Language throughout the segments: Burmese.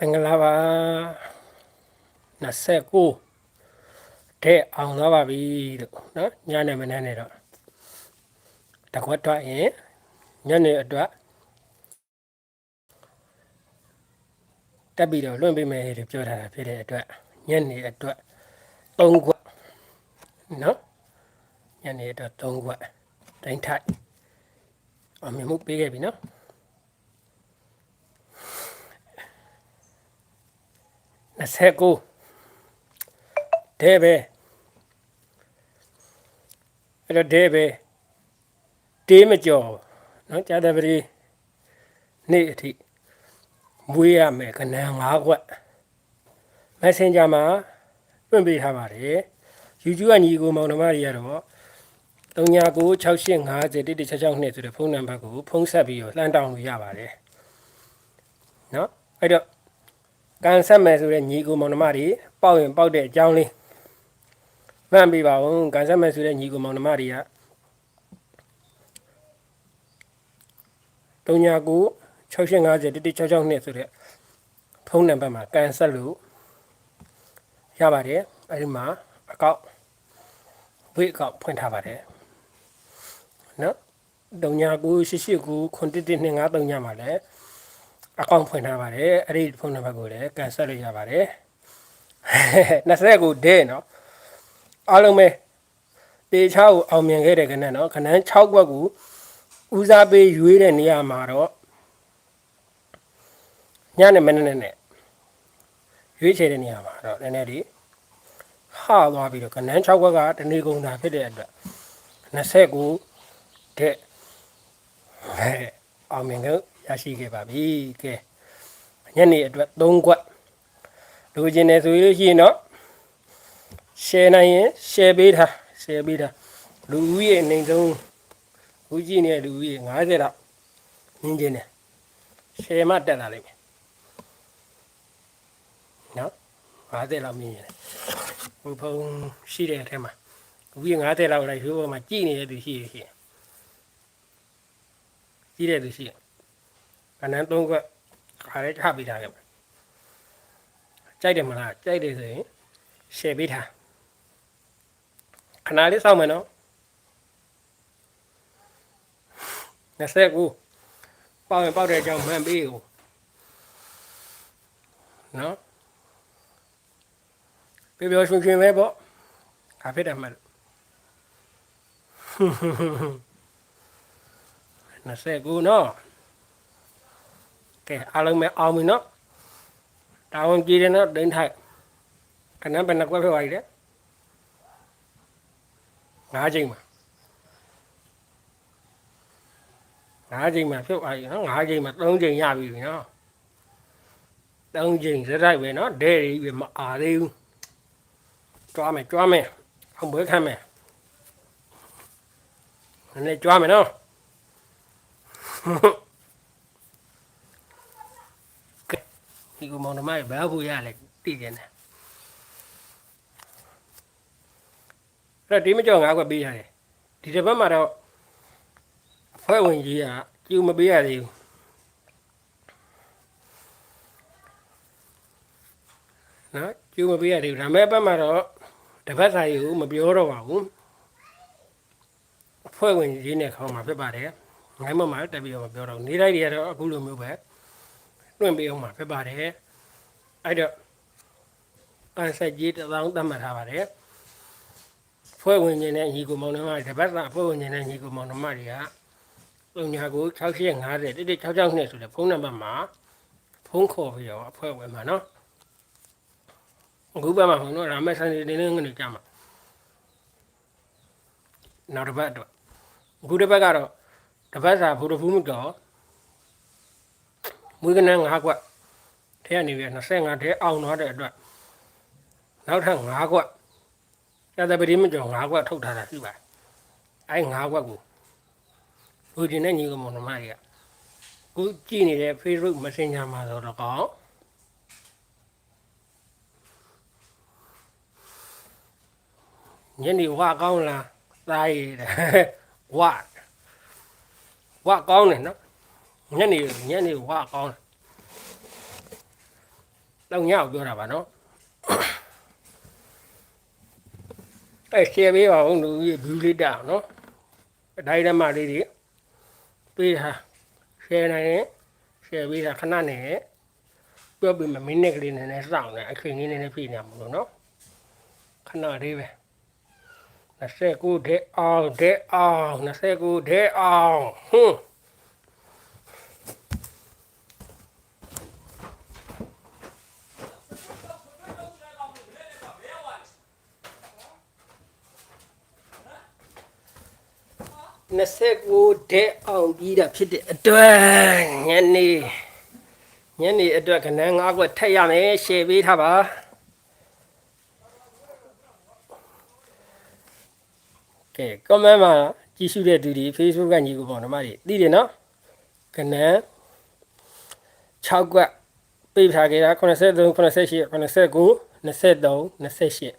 မင်္ဂလာပါ29တဲ့အောင်သွားပါပြီလို့နော်ညနေမနေ့နဲ့တော့တကွက်တော့ရင်ညနေအတွက်တက်ပြီးတော့လွှင့်ပေးမယ်လို့ပြောထားတာဖြစ်တဲ့အတွက်ညနေအတွက်3ခွက်နော်ညနေအတွက်3ခွက်တိုင်းထိုက်အမြင်မှုပေးခဲ့ပြီနော် 29ဒဲပဲအဲ့တော့ဒဲပဲတေးမကြော်နော်ကြာတဲ့ပရိနေ့အထိမွေးရမယ်ကဏ္ဍ၅ခွက် Messenger မှာတွင့်ပေးထားပါတယ် YouTube ကညီကိုမောင်နှမတွေကတော့399650 1162ဆိုတဲ့ဖုန်းနံပါတ်ကိုဖုန်းဆက်ပြီးတော့လှမ်းတောင်းလို့ရပါတယ်နော်အဲ့တော့ ကန်ဆက်မယ်ဆိုတဲ့ညီကိုမောင်နှမတွေပေါက်ရင်ပေါက်တဲ့အကြောင်းလေးမှန်ပြပါဦးကန်ဆက်မယ်ဆိုတဲ့ညီကိုမောင်နှမတွေက39 6850 1166ဆိုတဲ့ဖုန်းနံပါတ်မှာကန်ဆက်လို့ရပါတယ်အဲဒီမှာအကောက်ဝိတ်အကောက်ဖွင့်ထားပါတယ်နော်399889 91125ညမှာလည်း အကောင့်ဖွင့်ထားပါတယ်အဲ့ဒီဖုန်းနံပါတ်ကိုလည်းကန်ဆက်လို့ရပါတယ်20ကိုဒဲနော်အားလုံးပဲတေချာကိုအောင်မြင်ခဲ့တဲ့ခဏနော်ခဏန်း6ဘက်ကိုဦးစားပေးရွေးတဲ့နေရာမှာတော့ညနေမနေ့နဲ့ရွေးချယ်တဲ့နေရာမှာတော့နည်းနည်းလေးဟာသွားပြီးတော့ခဏန်း6ဘက်ကတနေကုန်တာဖြစ်တဲ့အတွက်29တဲ့ဟဲ့အောင်မြင်ခဲ့ ရရှိခဲ့ပါပြီကဲညနေအတွက်3ခွက်လူချင်းနေဆိုလို့ရှိရင်တော့ share နိုင်ရင် share ပေးထား share ပေးထားလူဦးရေအနိုင်ဆုံးဦးကြည့်နေတဲ့လူဦးရေ90တော့နင်းချင်းတယ် share မှတက်လာလိမ့်မယ်နော်50လောက်မြင်ရတယ်ဘုဖုံရှိတဲ့အထက်မှာဦးရေ90လောက်လိုက်ရိုးပေါ်မှာကြည်နေတဲ့သူရှိရရှိရင်ကြည်တဲ့သူရှိရင် ကနန်းသုံးခွက်ခါလေးချပေးထားခဲ့ပါကြိုက်တယ်မလားကြိုက်တယ်ဆိုရင်ရှယ်ပေးထားခဏလေးစောင့်မယ်နော်29ပေါက်ရင်ပေါက်တဲ့အကြောင်းမှန်ပေးကိုနော်ပြောပြောရွှင်ရွှင်ပဲပေါ့ခါဖြစ်တယ်မှတ်လို့29နော် ကဲအားလုံးပဲအောင်ပြီနော်တာဝန်ကြည့်တယ်နော်ဒိန်းထိုက်ခဏဘယ်နှကွက်ဖြစ်သွားပြီလဲ၅ချိန်မှာ၅ချိန်မှာဖြစ်သွားပြီနော်၅ချိန်မှာ၃ချိန်ရပြီနော်၃ချိန်စရိုက်ပဲနော်ဒဲရီပဲမအားသေးဘူးကြွားမယ်ကြွားမယ်အောင်ပွဲခံမယ်နည်းနည်းကြွားမယ်နော် ဒီကောင်မောင်နှမရဲ့ဘာဖို့ရလဲတည်တယ်နဲ့အဲ့တော့ဒီမကြောက်ငါးခွက်ပေးရတယ်ဒီတစ်ပတ်မှာတော့အဖွဲ့ဝင်ကြီးကကျူမပေးရသေးဘူးနော်ကျူမပေးရသေးဘူးဒါမဲ့ဘက်မှာတော့တစ်ပတ်စာရီကိုမပြောတော့ပါဘူးအဖွဲ့ဝင်ကြီးနဲ့ခေါင်းမှာဖြစ်ပါတယ်ငိုင်းမမှာတက်ပြီးတော့မပြောတော့ဘူးနေတိုင်းတွေကတော့အခုလိုမျိုးပဲ လွှင့်ပေးအောင်မှာဖြစ်ပါတယ်အဲ့တော့အန်ဆက်ကြီးတစ်သောင်းသတ်မှတ်ထားပါတယ်ဖွဲ့ဝင်ခြင်းနဲ့ညီကိုမောင်နှမတွေတပတ်စာဖွဲ့ဝင်ခြင်းနဲ့ညီကိုမောင်နှမတွေကပုံညာကို6850တိတိ662ဆိုတဲ့ဖုန်းနံပါတ်မှာဖုန်းခေါ်ပြီးတော့အဖွဲ့ဝင်မှာနော်အခုဘက်မှာဖုန်းတော့ရာမက်ဆန်နေနေငနေကြမှာနောက်တစ်ပတ်တော့အခုတစ်ပတ်ကတော့တစ်ပတ်စာဖိုတိုဖူးမှုတော့မွေး ကနန်း၅ကွက်ထဲကနေပြီး25ထဲအောင်သွားတဲ့အတွက်နောက်ထပ်5ကွက်ရတဲ့ပတိမကျော်5ကွက်ထုတ်ထားတာရှိပါတယ်အဲ5ကွက်ကိုလူကျင်တဲ့ညီကမောင်နှမတွေကကိုကြည့်နေတဲ့ Facebook Messenger မှာတော့တော့ကောင်းညနေဝါကောင်းလားသားရည်တဲ့ဝါဝါကောင်းတယ်နော် ညနေညနေဝါကောင်းတယ်တောင်ညကိုပြောတာပါနော်အဲရှယ်ပေးပါဦးလူကြီးဘူးလေးတောင်နော်အတိုင်းဓမ္မလေးတွေပေးတာရှယ်နိုင်ရင်ရှယ်ပေးတာခဏနဲ့ပြောပြီးမမိနစ်ကလေးနဲ့နဲ့စောင့်နေအချိန်ကြီးနဲ့နဲ့ပြည့်နေမှာလို့နော်ခဏလေးပဲ29တဲ့အောင်တဲ့အောင်29တဲ့အောင်ဟွန်း 29တဲ့အောင်ပြီးတာဖြစ်တဲ့အတွက်ညနေညနေအတွက်ကနန်း၅ခွက်ထက်ရမယ်ရှယ်ပေးထားပါကဲ comment မှာကြည့်ရှုတဲ့သူတွေ Facebook ကညီကိုပေါ့ဓမ္မတွေသိတယ်နော်ကနန်း6ခွက်ပေးထားကြတာ83 88 89 23 28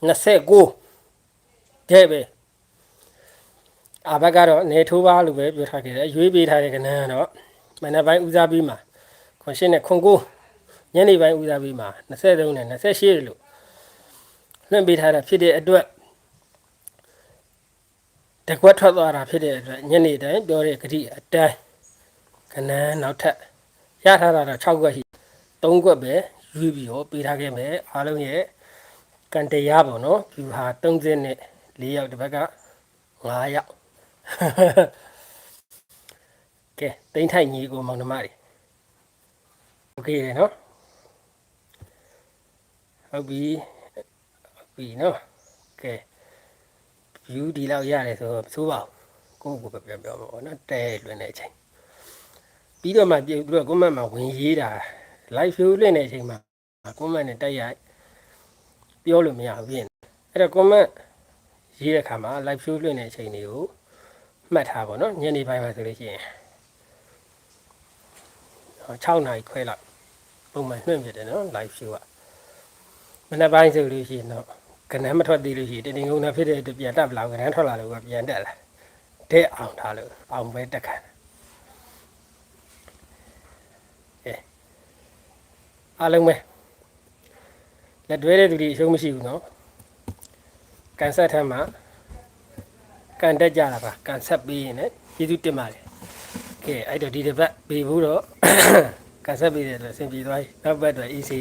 29တဲ့ပဲ အဘက်ကတော့နေထိုးပါလို့ပဲပြောထားခဲ့တယ်ရွေးပေးထားတဲ့ကဏ္ဍကတော့မနက်ပိုင်းဦးစားပေးမှာခွန်ရှင်းနဲ့ခွန်ကိုညနေပိုင်းဦးစားပေးမှာ23နဲ့28လို့လွှင့်ပေးထားတာဖြစ်တဲ့အတွက်တကွက်ထွက်သွားတာဖြစ်တဲ့အတွက်ညနေတိုင်းပြောတဲ့ဂတိအတိုင်းကဏ္ဍနောက်ထပ်ရထားတာတော့6ကွက်ရှိ3ကွက်ပဲရွေးပြီးတော့ပေးထားခဲ့မယ်အားလုံးရဲ့ကန်တရားပေါ့နော်ဖြူဟာ30နဲ့4ယောက်တစ်ဘက်က9ယောက် ကဲတိမ့်ထိုက်ညီကိုမောင်နှမတွေโอเคရနော်ဟုတ်ပြီဟုတ်ပြီနော်ကဲ view ဒီလောက်ရတယ်ဆိုတော့ဆိုးပါဘူးကိုယ့်ကိုယ်ပဲပြောပြောပါဘောနော်တဲလွင်တဲ့အချိန်ပြီးတော့မှပြပြီးတော့ comment မှာဝင်ရေးတာ live view လွင်တဲ့အချိန်မှာ comment နဲ့တိုက်ရိုက်ပြောလို့မရဘူးပြင်အဲ့တော့ comment ရေးတဲ့အခါမှာ live view လွင်တဲ့အချိန်တွေကို မှတ်ထားပါတော့ညနေပိုင်းမှာဆိုလို့ရှိရင်6နာရီခွဲလောက်ပုံမှန်နှွင့်ပြတယ်နော် live show ကမနေ့ပိုင်းဆိုလို့ရှိရင်တော့ကနန်းမထွက်သေးလို့ရှိရင်တင်းတင်းကုန်းနဲ့ဖြစ်တဲ့အတွက်ပြန်တက်ပလောင်ကနန်းထွက်လာလို့ကပြန်တက်လာတဲ့အောင်ထားလို့အောင်ပဲတက်ခံအဲအားလုံးပဲလက်တွဲတဲ့သူတွေအရှုံးမရှိဘူးနော်ကန်ဆက်ထမ်းမှာ ကန်တက်ကြတာပါကန်ဆက်ပေးရင်လည်းကျေးဇူးတင်ပါတယ်ကဲအဲ့တော့ဒီတစ်ပတ်ပေးဖို့တော့ကန်ဆက်ပေးတဲ့အတွက်အဆင်ပြေသွားပြီနောက်ပတ်တော့ easy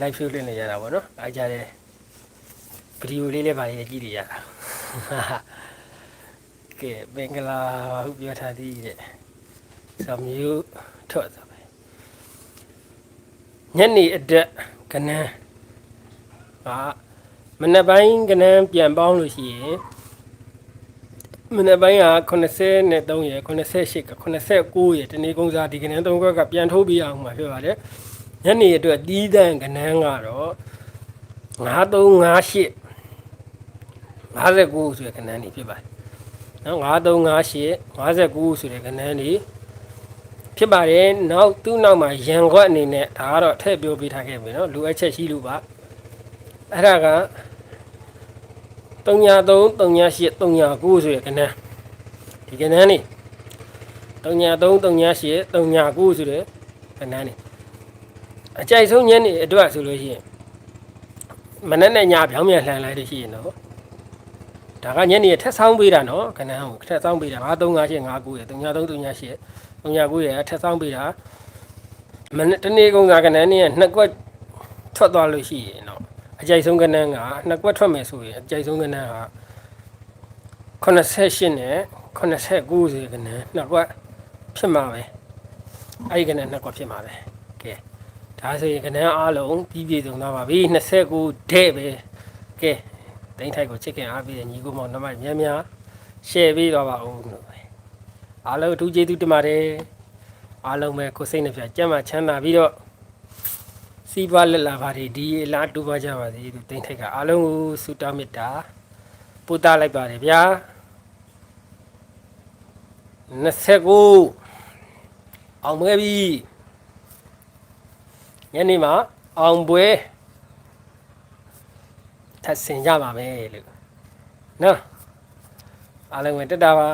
live show လုပ်နေရတာပေါ့နော်အားကြတဲ့ဗီဒီယိုလေးလေးပါလေးကြည့်နေရတာကဲမင်္ဂလာပါဟုပြောထားသည်တဲ့သမျိုးထွက်သွားပဲညနေအတက်ကနန်းဟာမနေ့ပိုင်းကနန်းပြန်ပေါင်းလို့ရှိရင် မနေ့ပိုင်းက83နဲ့3ရယ်88က89ရယ်တနေ့ကုန်းစားဒီကနန်း3ခွက်ကပြန်ထုတ်ပြရအောင်မှာဖြစ်ပါတယ်ညနေအတွက်တီးတန့်ကနန်းကတော့9358 59ဆိုတဲ့ကနန်းနေဖြစ်ပါတယ်နော်9358 59ဆိုတဲ့ကနန်းနေဖြစ်ပါတယ်နောက်သူ့နောက်မှာရန်ခွက်အနေနဲ့ဒါကတော့ထည့်ပြောပေးထားခဲ့ပြီနော်လူအပ်ချက်ရှိလို့ပါအဲ့ဒါက 333 338 339ဆိုရယ်ကနန်းဒီကနန်းနေ333 338 339ဆိုရယ်ကနန်းနေအကြိုက်ဆုံးညနေအတွက်ဆိုလို့ရှိရင်မနေ့နဲ့ညပြောင်းပြန်လှန်လိုက်လို့ရှိရင်တော့ဒါကညနေထက်ဆောင်ပေးတာနော်ကနန်းကိုထက်ဆောင်ပေးတာ5358 59ရယ်333 338 339ရယ်ထက်ဆောင်ပေးတာမနေ့တနေ့ကုန်စားကနန်းနေနှစ်ကွက်ထွက်သွားလို့ရှိရင်တော့ အကြိုက်ဆုံးကနန်းကနှစ်ကွက်ထွက်မယ်ဆိုရင်အကြိုက်ဆုံးကနန်းက88နဲ့89ဆိုတဲ့ကနန်းနှစ်ကွက်ဖြစ်မှာပဲအဲ့ဒီကနန်းနှစ်ကွက်ဖြစ်မှာပဲကဲဒါဆိုရင်ကနန်းအားလုံးပြီးပြည့်စုံသွားပါပြီ29တဲ့ပဲကဲတိမ့်ထိုက်ကိုချစ်ခင်အားပေးတဲ့ညီကိုမောင်နှမများများ share ပေးတော့ပါဦးလို့ပဲအားလုံးအထူးကျေးဇူးတင်ပါတယ်အားလုံးပဲကိုယ်စိတ်နှပြကြမ်းမှချမ်းသာပြီးတော့ စီးပွားလက်လာပါတယ်ဒီအလားတူပါကြပါစေလို့တိမ့်ထိုက်ကအားလုံးကိုဆုတောင်းမေတ္တာပို့သလိုက်ပါတယ်ဗျာ29အောင်ပွဲပြီညနေမှာအောင်ပွဲထပ်ဆင်ကြပါမယ်လို့နော်အားလုံးပဲတက်တာပါ